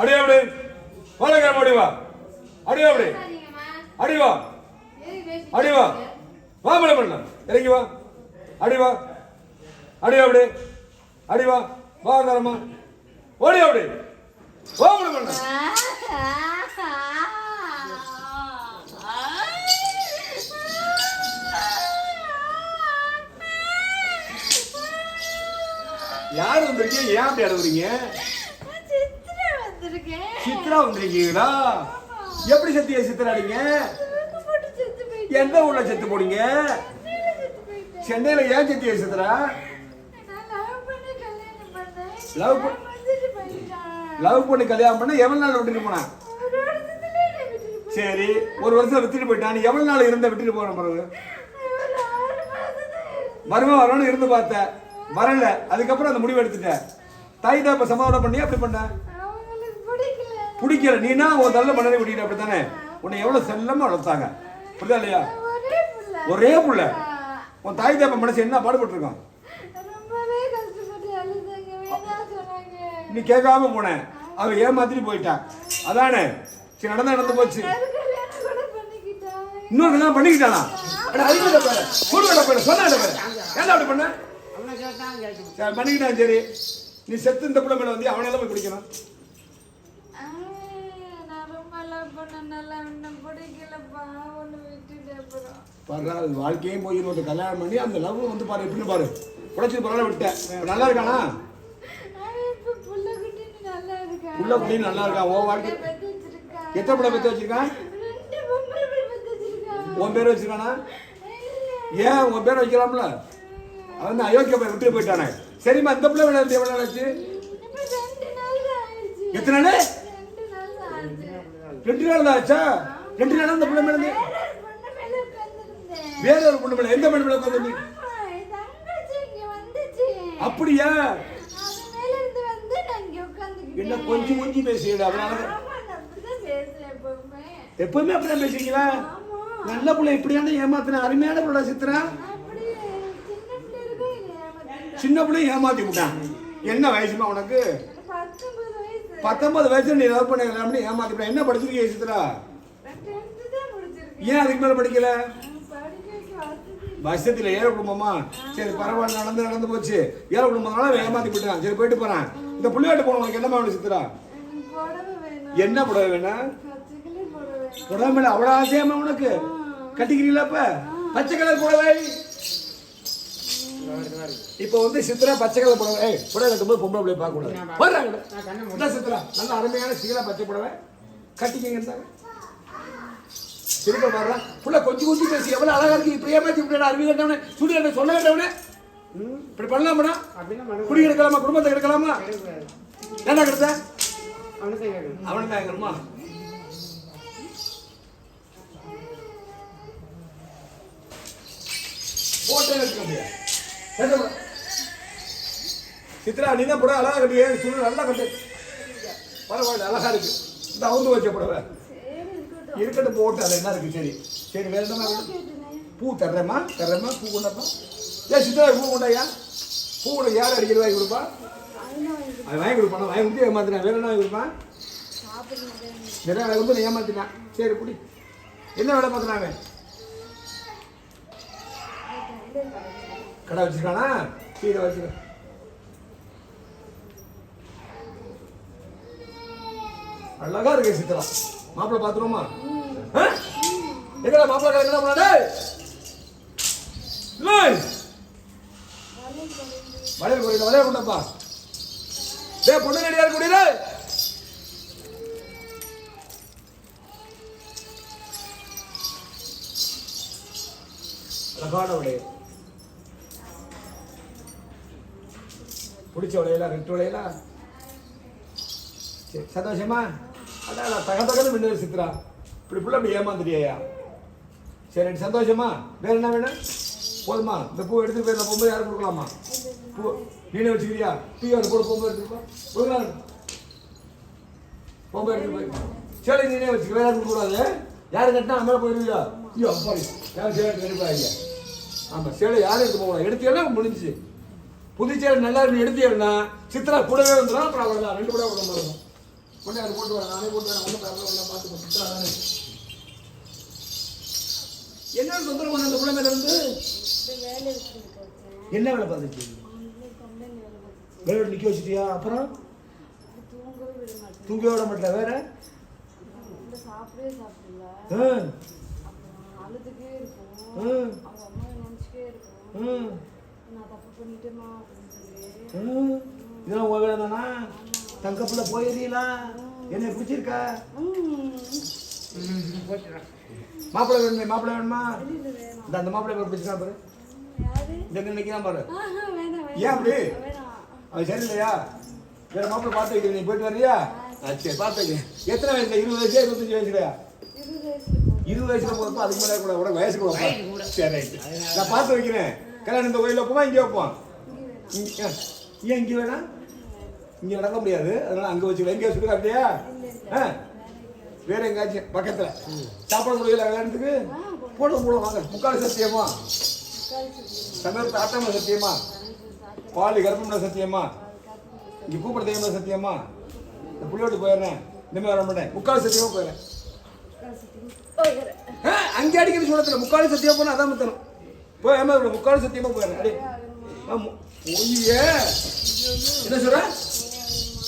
அடி அப்படி வாழைக்கார அடி. வா அடி அப்படி அடி வா அடி வா வா மேடம் பண்ண இறங்கி வா. அடி வா அடி. அப்படி அடி வா வா தரமா ஓடி. அப்படி வா மேடம் பண்ண யார் வந்திருக்கீங்க? ஏன் அப்படி அழுகுறீங்க சித்ரா வந்திருக்கேன். சித்ரா வந்திருக்கீங்களா? எப்படி சத்திய சித்ராடிங்க எந்த ஊர்ல செத்து போனீங்க? சென்னையில ஏன் சத்திய சித்ரா? லவ் பண்ணேன். லவ் பண்ணி கல்யாணம் பண்ண எவ்வளவு நாள் விட்டுட்டு போனா? ஒரு வருஷத்துலயே என்னை விட்டுட்டு போயிட்டான். சரி ஒரு வருஷம் விட்டுட்டு போயிட்டான். எவ்வளவு நாள் இருந்த விட்டுட்டு போற பிறகு? தான். வருமா வரணும்னு இருந்து பார்த்த. வரல. அதுக்கப்புறம் அந்த முடிவு எடுத்துட்ட. தாய் தாப்ப சமாதானம் பண்ணி அப்படி பண்ண? அவங்களுக்கு பிடிக்கல. நீனா உன் தள்ள மண்ணனை விட்டிட்டு அப்படித்தானே? உன்னை எவ்வளவு செல்லமா வளர்த்தாங்க. புரியுதா இல்லையா? ஒரே புள்ள. ஒரே புள்ள உன் தாய் தாப்ப மனசு என்ன பாடுபட்டு இருக்கான் ரொம்பவே கஷ்டப்பட்டு அழுதாங்க. வேணாம் சொன்னாங்க. நீ கேட்காம போனேன் அவ ஏமாத்திட்டு போயிட்டான் அதானே? சரி நடந்தா நடந்து போச்சு. இன்னொரு கல்யாணம் பண்ணிக்கிட்டானா? ஏன்டா அப்படி பண்ண? அவனை பண்ணிக்கிட்டான் சரி. நீ செத்து இந்த பிள்ளை மேல வந்து அவனெல்லாம் போய் பிடிக்கணும் ஆ, நான் ரொம்ப லவ் பண்ணனால அவனை பிடிக்கலப்பா ஒன்று விட்டுட்டு அப்புறம் பாரு வாழ்க்கையும் போய் ஒரு கல்யாணம் பண்ணி அந்த லவ் வந்து பாரு எப்படின்னு பாரு. உடைச்சு பரவாயில்ல விட்டேன். நல்லா இருக்கானா? உள்ள புள்ளி நல்லா இருக்கான் உன் வாழ்க்கை எத்தனை பிள்ளை பெற்று வச்சிருக்கான் உன் பேர் வச்சிருக்கானா. ஏன் உன் பேர் வைக்கலாம்ல? அவன் அயோக்கிய போய் விட்டு போயிட்டானே. சரிம்மா இந்த பிள்ளை எவ்வளவு நாள் ஆச்சு எத்தனை நாள்? ரெண்டு நாள் தான் ஆச்சா? ரெண்டு நாள் அந்த பிள்ளை மேலே வேற ஒரு பொண்ணு மேல வேற ஒரு பொண்ணு எந்த பொண்ணு மேல உட்காந்து அப்படியா? என்ன கொஞ்சம் கொஞ்சம் பேசுகிறேன் அதனால அப்படிதான் எப்பவுமே. அப்படிதான் பேசுறீங்களா நல்ல பிள்ளை இப்படியான ஏமாத்தின? அருமையான பிள்ளை சித்திரா சின்ன பிள்ளை ஏமாத்தி விட்டான் என்ன வயசுமா உனக்கு? பத்தொன்பது வயசு. பத்தொன்பது வயசுல நீ லவ் பண்ண கல்யாணம் பண்ணி என்ன படிச்சிருக்கீங்க சித்ரா. ஏன் அதுக்கு மேல படிக்கல. வருஷத்துல ஏழை குடும்பமா சரி பரவாயில்ல நடந்து நடந்து போச்சு ஏழை குடும்பம்னால ஏமாத்தி போயிட்டான் சரி போயிட்டு போறான் இந்த புள்ளியாட்டு போன உனக்கு என்ன வேணும் சித்ரா. என்ன புடவை வேணும். புடவை மேல அவ்வளவு ஆசையாமா உனக்கு கட்டிக்கிறீங்களா இப்ப பச்சை கலர் புடவை இப்ப வந்து சித்ரா பச்சை கலர் புடவை ஏய் புடவை கட்டும்போது பொம்பளை பிள்ளை பார்க்க கூடாது வர்றாங்க சித்ரா நல்ல அருமையான சீலா பச்சை புடவை. கட்டிக்கிங்க திரும்ப வர்றான் புள்ள கொஞ்சம் கொஞ்சம் பேசி எவ்வளவு அழகா இருக்கு. இப்படி ஏமாத்தி விட்டு அருவி கட்டவனே சுடி கட்ட சொல்ல கட்டவனே. இப்படி பண்ணலாமடா? குடி எடுக்கலாமா? குடும்பத்தை எடுக்கலாமா. என்ன கெடுத்த? அவனை கேட்கணும். போட்டே சித்ரா நீ தான் புடவை அழகா கட்டியே சொல்லு நல்லா கட்டு. பரவாயில்ல அழகா இருக்கு. இந்த அவுந்து வச்ச புடவை. இருக்கட்டும். போட்டு அது என்ன இருக்கு? சரி. சரி வேற என்ன பூ தர்றேம்மா தர்றேம்மா பூ கொண்டப்பா ஏன் சித்ரா பூ கொண்டாயா பூ கொண்டு யார் அடிக்கிற வாங்கி கொடுப்பா? வாங்கி அது வாங்கி கொடுப்பானா? வாங்கி கொடுத்து ஏமாத்தினா? வேற என்ன வாங்கி கொடுப்பான் சாப்பிடுங்க. நிறைய வேலை கொடுத்து நீ ஏமாத்தினான் சரி குடி. என்ன வேலை பார்க்குறாங்க கடை வச்சிருக்கானா? கீழே வச்சிருக்க. அழகா இருக்கு சித்திரா. மாப்பிள்ள பாத்துருவோமா எங்கடா மாப்பிள்ள கடை என்ன பண்ணா வளையல் கோயில் வளையல் கொண்டப்பா டேய் பொண்ணு ரெடியா குடியில அழகான வளையல் பிடிச்ச வளையலா ரெட்டு உலையெல்லாம் சரி சந்தோஷமா? அதான் தக தகன்னு மின்னு சித்ரா இப்படி புள்ள அப்படி ஏமாந்துட்டியா சரி சந்தோஷமா? வேற என்ன வேணும்? போதுமா? இந்த பூ எடுத்து போய் நான் போகும்போது யாரும் கொடுக்கலாமா? பூ நீனே வச்சுக்கிறியா? டீ அதை கூட போகும்போது எடுத்துக்கோ கொடுக்கலாம் போகும்போது எடுத்து போய். சரி நீனே வச்சுக்க வேற யாரும் கொடுக்கக்கூடாது. யாரும் கட்டினா நம்ம மேலே போயிருவியா ஐயோ அப்பா யாரும் சேலை எடுத்து ஐயா ஆமாம் சேலை யாரும் எடுத்து போகலாம் எடுத்தீங்கன்னா முடிஞ்சு புதுச்சேரி நல்லா இருந்து எடுத்தீங்கன்னா சித்ரா கூடவே வந்துடும் அப்புறம் அவ்வளோதான் ரெண்டு கூட விட மாதிரி கொண்டு அதை போட்டு வரேன் நானே போட்டு வரேன் ஒன்றும் பரவாயில்ல பார்த்து சித்ரா தானே. என்ன தொந்தரவு பண்ண அந்த பிள்ளை இருந்து? என்ன வேலை பார்த்துட்டு வேலை நிற்க வச்சுட்டியா? அப்புறம்? தூங்க விட மாட்டல வேற? இந்த சாப்பிடவே சாப்பிடல ஆ, ஆ, இதெல்லாம் உங்க வேலை தானா தங்கப்புல போயிருந்தீங்களா? என்னை பிடிச்சிருக்கா? மாப்பிள்ளை வேணுமே மாப்பிள்ளை வேணுமா? இந்த அந்த மாப்பிள்ளை பிடிச்சிருக்கா பாரு. யாரு? இந்த நினைக்கிறான் பாரு. ஆஹா வேணாம் ஏன் அப்படி? அது சரியில்லையா? வேற மாப்பிள்ளை பார்த்து வைக்கிறேன் நீ போயிட்டு வர்றியா? ஆ, சரி பார்த்து வைக்கிறேன். எத்தனை வயசு இருபது வயசு இருபத்தஞ்சு வயசுலையா இருபது வயசுல வயசுல போகிறப்போ அதுக்கு மேலே கூட கூட வயசு கூட. சரி நான் பார்த்து வைக்கிறேன். கல்யாணம் இந்த கோயிலில் வைப்போமா இங்கே வைப்போம் ஏன் இங்கே வேணாம் இங்கே நடக்க முடியாது. அதனால அங்கே வச்சுக்கலாம். எங்கே வச்சுருக்கா அப்படியா. ஆ? வேற எங்கேயாச்சும் பக்கத்தில். சாப்பாடு முடியல கல்யாணத்துக்கு? போடுவோம் போடுவோம் வாங்க. முக்கால் சத்தியமா? சமயத்து ஆட்டம்ல சத்தியமா? பால் கர்ப்பம்ல சத்தியமா? இங்கே கூப்பிட தெய்வம்ல சத்தியமா? இந்த புள்ளியோட்டு போயிடுறேன். இந்த மாதிரி வர மாட்டேன். முக்கால் சத்தியமா போயிடுறேன். அங்கே அடிக்கிறது சொல்லத்துல முக்கால் சத்தியமா போனா அதான் முத்தணும். போய் ஏமா முக்கால் சத்தியமா போயிடுறேன். அடி ஒய்யே என்ன சொல்ற?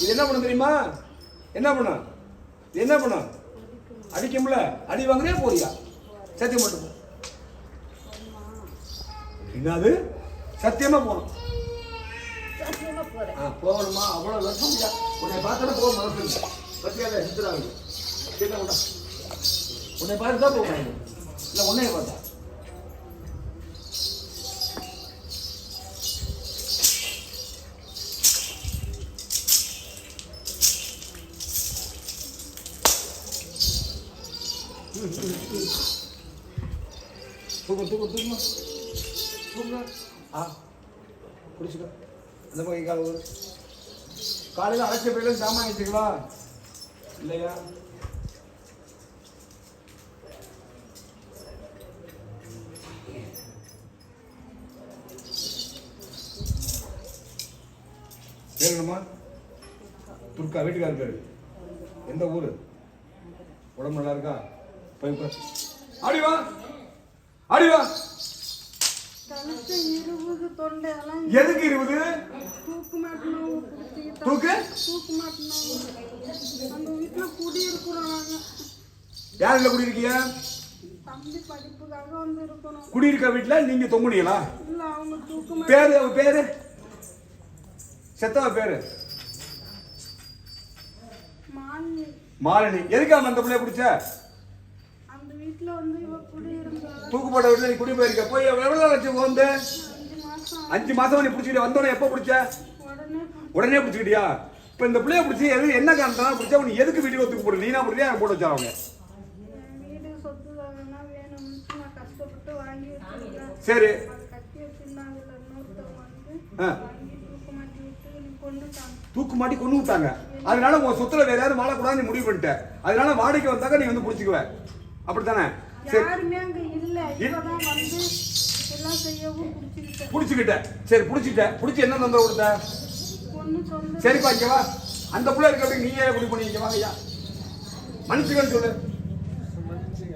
இது என்ன பண்ண தெரியுமா? என்ன பண்ண இது என்ன பண்ண அடிக்கும்ல? அடி வாங்குறே போறியா? சத்தியம் மட்டும். என்னது? சத்தியமா போகணும். சத்தியமா போறேன். ஆ போகணுமா? அவ்வளோ வருஷம் உன்னை பார்த்தா போக மனசு பத்தியாத சித்திராங்க கேட்ட விட்டா உன்னை பார்த்து தான் போகணும் இல்லை. உன்னைய பார்த்தா தூக்கம் தூக்கம் தூக்கம்? தூங்க ஆ குடிச்சுக்கோ. அந்த மாதிரி கால ஒரு காலையில் அரைச்ச போயிலும் சாமான் வச்சுக்கலாம் இல்லையா? பேர் என்னம்மா? துர்கா வீட்டுக்காரர் எந்த ஊர்? உடம்பு நல்லா இருக்கா? போய் உட்கார். ஆடி வா. ஆடி வா. எதுக்கு இருபது? தூக்கு யார் இல்லை குடியிருக்கீங்க குடியிருக்க வீட்டில் நீங்க தொங்குனீங்களா? பேரு அவ பேரு? செத்தவ பேரு? மாலி மாலினி. எதுக்காம அந்த பிள்ளைய பிடிச்ச? அந்த வீட்டுல வந்து இவ குடி இருந்தா தூக்கு போட்ட வீட்டுல நீ குடி போயிருக்க போய் எவ்வளவு நாள் ஆச்சு வந்து? அஞ்சு மாசம் நீ பிடிச்சிக்கிட்டு வந்தோடனே எப்போ பிடிச்ச? உடனே பிடிச்சி பிடிச்சிக்கிட்டியா? இப்போ இந்த பிள்ளைய பிடிச்சி எது என்ன காரணத்தால பிடிச்சா? நீ எதுக்கு வீட்டுக்கு தூக்கு போடு நீனா பிடிச்சியா? போட்டு வச்சா அவங்க. சரி. தூக்கு மாட்டி விட்டு கொண்டு விட்டாங்க. அதனால உன் சொத்துல வேற யாரும் வாழக்கூடாதுன்னு நீ முடிவு பண்ணிட்ட. அதனால வாடகைக்கு வந்தாக்க நீ வந்து பிடிச்சிக்குவ. அப்படித்தானே? பிடிச்சிக்கிட்ட. சரி பிடிச்சிட்ட பிடிச்சி என்ன தொந்தரவு கொடுத்த? சரிப்பா இங்க வா. அந்த புள்ள இருக்க அப்படி நீயே குடி பண்ணி இங்க வாங்க ஐயா மன்னிச்சுக்கன்னு சொல்லு.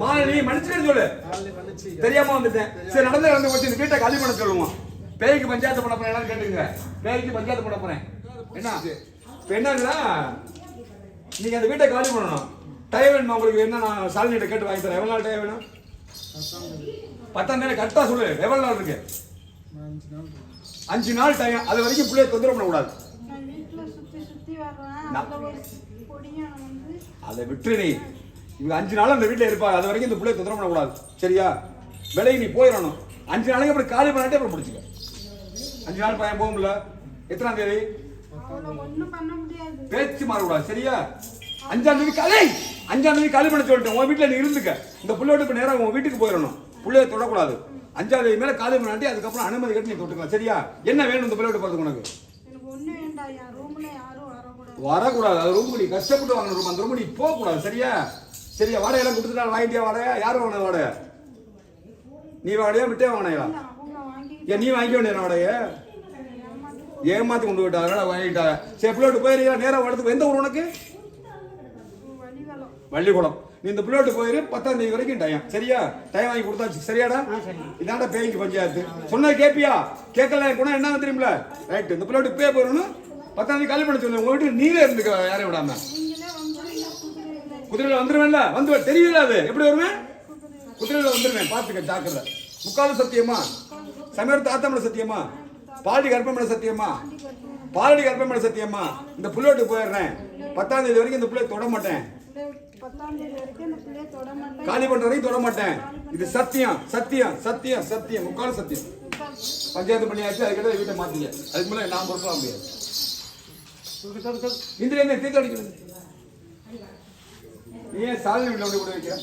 மாலை நீ மன்னிச்சுக்கன்னு சொல்லு. தெரியாம வந்துட்டேன். சரி நடந்து நடந்து போச்சு. இந்த வீட்டை காலி பண்ண சொல்லுவோம். பேய்க்கு பஞ்சாயத்து பண்ண போறேன். கேட்டுங்க பேய்க்கு பஞ்சாயத்து பண்ண போறேன். என்ன? என்னன்னா நீங்க அந்த வீட்டை காலி பண்ணணும். டயம் வேணுமா உங்களுக்கு என்ன நான் சாலினிட்ட கேட்டு வாங்கி தரேன். எவ்வளவு நாள் டயம் வேணும்? பத்தாம் தேதி. கரெக்டா சொல்லு. எவ்வளவு நாள் இருக்கு? அஞ்சு நாள் டைம் அது வரைக்கும் பிள்ளைய தொந்தரவு பண்ணக்கூடாது. அதை விட்டு நீ. இவங்க அஞ்சு நாள் அந்த வீட்டில் இருப்பாங்க. அது வரைக்கும் இந்த பிள்ளைய தொந்தரவு பண்ணக்கூடாது. சரியா? விலைக்கு நீ போயிடணும். அஞ்சு நாளைக்கு அப்புறம் காலி பண்ணிட்டு அப்புறம் பிடிச்சிக்க. அஞ்சு நாள் பையன் போகும்ல. எத்தனாம் தேதி? பேச்சு மாறக்கூடாது. சரியா? அஞ்சாம் தேதி காலை! அஞ்சாம் தேதி காலி பண்ண சொல்லிட்டேன். உன் வீட்டில் நீ இருந்துக்க. இந்த பிள்ளையோட இப்போ நேரம் உன் வீட்டுக்கு போயிடணும். பிள்ளைய தொடக்கூடாது. அஞ்சாம் தேதி மேலே காலி பண்ணாட்டி அதுக்கப்புறம் அனுமதி கட்டி நீ தொட்டுக்கலாம். சரியா? என்ன வேணும் இந்த பிள்ளையோட போகிறதுக்கு உனக்கு? வரக்கூடாது. அது ரூம் நீ கஷ்டப்பட்டு வாங்கணும். ரூம் அந்த ரூம் நீ போகக்கூடாது. சரியா? சரியா. வாடகை எல்லாம் கொடுத்துட்டா வாங்கிட்டியா வாடகை? யாரும் வாங்கின வாடகை? நீ வாடகையா? விட்டே வாங்கினா வாங்கி ஏன் நீ வாங்கிக்க வேண்டிய ஏமாத்தி ஏமாத்தி கொண்டு போயிட்டாங்க அதனால வாங்கிட்டாங்க சரி பிள்ளையோட்டு போயிருக்கா நேரா வடத்துக்கு எந்த ஊர் உனக்கு? வள்ளிக்குளம் நீ இந்த பிள்ளையோட்டு போயிரு பத்தாம் தேதி வரைக்கும் டைம் சரியா? டைம் வாங்கி கொடுத்தாச்சு. சரியாடா? இதாண்டா பேய்க்கு பஞ்சாயத்து. சொன்னா கேப்பியா? கேட்கல குணம் என்ன தெரியுமில ரைட் இந்த பிள்ளையோட்டு இப்பயே போயிடணும் பத்தாம் தேதி கல்யாணம் பண்ண சொல்லு உங்க நீங்களே இருந்துக்க யாரையும் விடாம. குதிரையில் வந்துருவேன்ல? வந்து தெரியல அது? எப்படி வருவேன்? குதிரையில வந்துருவேன். பாத்துக்க ஜாக்கிரதை. முக்கால சத்தியமா? சமயத்து ஆத்தமன சத்தியமா? பாடி கர்ப்பமன சத்தியமா? பாலடி கர்ப்பமன சத்தியமா? இந்த புள்ளோட்டுக்கு போயிடுறேன். பத்தாம் தேதி வரைக்கும் இந்த பிள்ளை தொட மாட்டேன். காலி பண்ற வரைக்கும் தொட மாட்டேன். இது சத்தியம் சத்தியம் சத்தியம் சத்தியம் முக்கால சத்தியம். பஞ்சாயத்து பண்ணியாச்சு அதுக்கிட்ட வீட்டை மாத்தீங்க. அதுக்கு மேல நான் பொறுப்பாக முடியாது. இந்திர என்ன தீர்த்து அடிக்கிறது நீ ஏன் சாதனை வீட்டில் கொண்டு கூட வைக்கிற?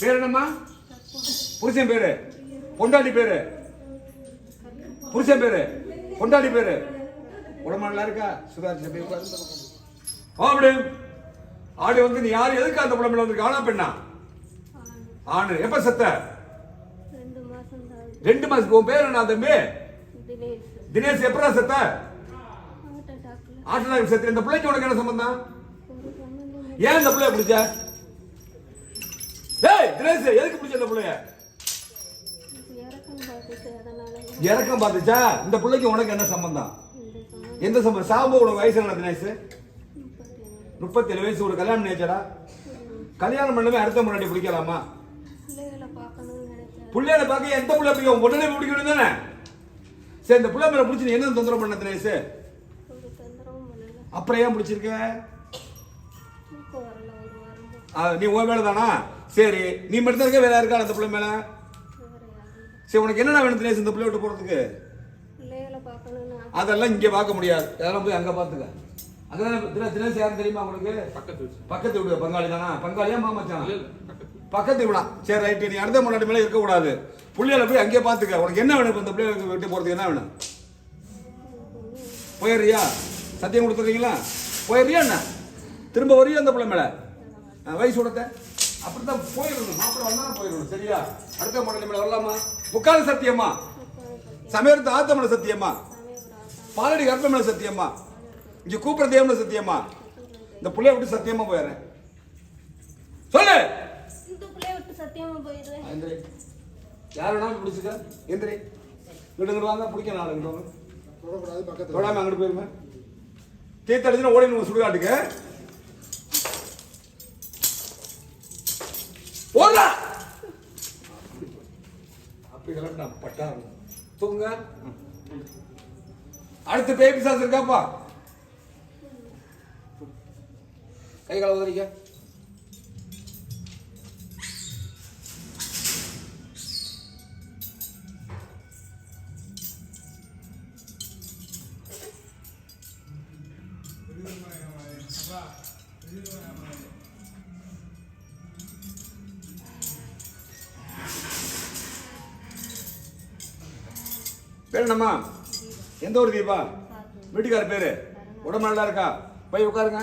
பேர் என்னம்மா? புருஷன் பேரு. பொண்டாட்டி பேரு. புருஷன் பேரு. பொண்டாட்டி பேரு. உடம்பு நல்லா இருக்கா? சுதாரிச்சு போய் ஆடு வந்து நீ யாரு? எதுக்கு அந்த உடம்புல வந்திருக்க? ஆனா பெண்ணா? ஆணு. எப்ப செத்த? ரெண்டு மாசத்துக்கு உன் பேர் என்ன தம்பி? தினேஷ். எப்படா செத்த? ஆட்டோல செத்து. இந்த பிள்ளைக்கு உனக்கு என்ன சம்பந்தம்? ஏன் இந்த பிள்ளைய பிடிச்ச? தினேஷ் எதுக்கு பிடிச்ச இந்த பிள்ளைய? இறக்கம் பார்த்துச்சா? இந்த பிள்ளைக்கு உனக்கு என்ன சம்பந்தம்? எந்த சம்பந்தம்? சாம்பு வயசு என்ன தினேஷ்? முப்பத்தேழு வயசு ஒரு கல்யாணம் நினைச்சடா கல்யாணம் பண்ணவே அடுத்த முன்னாடி பிடிக்கலாமா? பிள்ளைகளை பார்க்க எந்த பிள்ளை பிடிக்கும்? உடனே பிடிக்கணும் தானே? சரி இந்த பிள்ளை மேல பிடிச்சி என்ன தொந்தரவு பண்ண தினேஷ்? அப்புறம் ஏன் பிடிச்சிருக்க? நீ உன் மேல தானா சரி நீ மட்டும் இருக்க வேற இருக்கா அந்த பிள்ளை மேல? சரி உனக்கு என்னடா வேணும் தினேஷ் இந்த பிள்ளை விட்டு போறதுக்கு? பிள்ளைகளை ஆசை. அதெல்லாம் இங்க பார்க்க முடியாது. அதெல்லாம் போய் அங்க பாத்துக்க அங்கதானே தினேஷ் தினேஷ் யாரும் தெரியுமா உங்களுக்கு? பக்கத்து பக்கத்து வீடு பங்காளி தானா? பங்காளியா மாமச்சானா பக்கத்து விடா. சரி ரைட்டு. நீ அடுத்த முன்னாடி மேலே இருக்கக்கூடாது. புள்ளையில போய் அங்கேயே பார்த்துக்க. உனக்கு என்ன வேணும் இப்போ இந்த பிள்ளைகளுக்கு விட்டு போகிறதுக்கு என்ன வேணும்? போயிடுறியா? சத்தியம் கொடுத்துருக்கீங்களா போயிடுறியா என்ன? திரும்ப வரியா அந்த பிள்ளை மேலே? வயசு கொடுத்த அப்படித்தான் போயிடணும். மாப்பிள்ளை வந்தாலும் போயிடணும் சரியா? அடுத்த முன்னாடி மேலே வரலாமா? முக்கால் சத்தியமா? சமயத்து ஆத்தமன சத்தியமா? பாலடி கர்ப்பமேல சத்தியமா? இங்க கூப்பிட தேவன சத்தியமா? இந்த புள்ளைய விட்டு சத்தியமா போயிடுறேன். சொல்லு! இந்த பிள்ளைய விட்டு சத்தியமா போயிடுவேன் எந்திரி யார் வேணாலும் பிடிச்சிக்க. எந்திரி இங்கிட்டு வாங்க பிடிக்க நாள் இங்கிட்டு வாங்க. தொடாம அங்கிட்டு போயிருங்க. தீர்த்தடிச்சுன்னா ஓடி சுடுகாட்டுக்கு. ஓடுறா அப்படி நான் பட்டா தூங்க. அடுத்து பேபி சாஸ் இருக்காப்பா. கை கால உதறிக்க பேர் என்னம்மா? எந்த ஒரு தீபா? வீட்டுக்கார பேர்? உடம்பு நல்லா இருக்கா? போய் உட்காருங்க.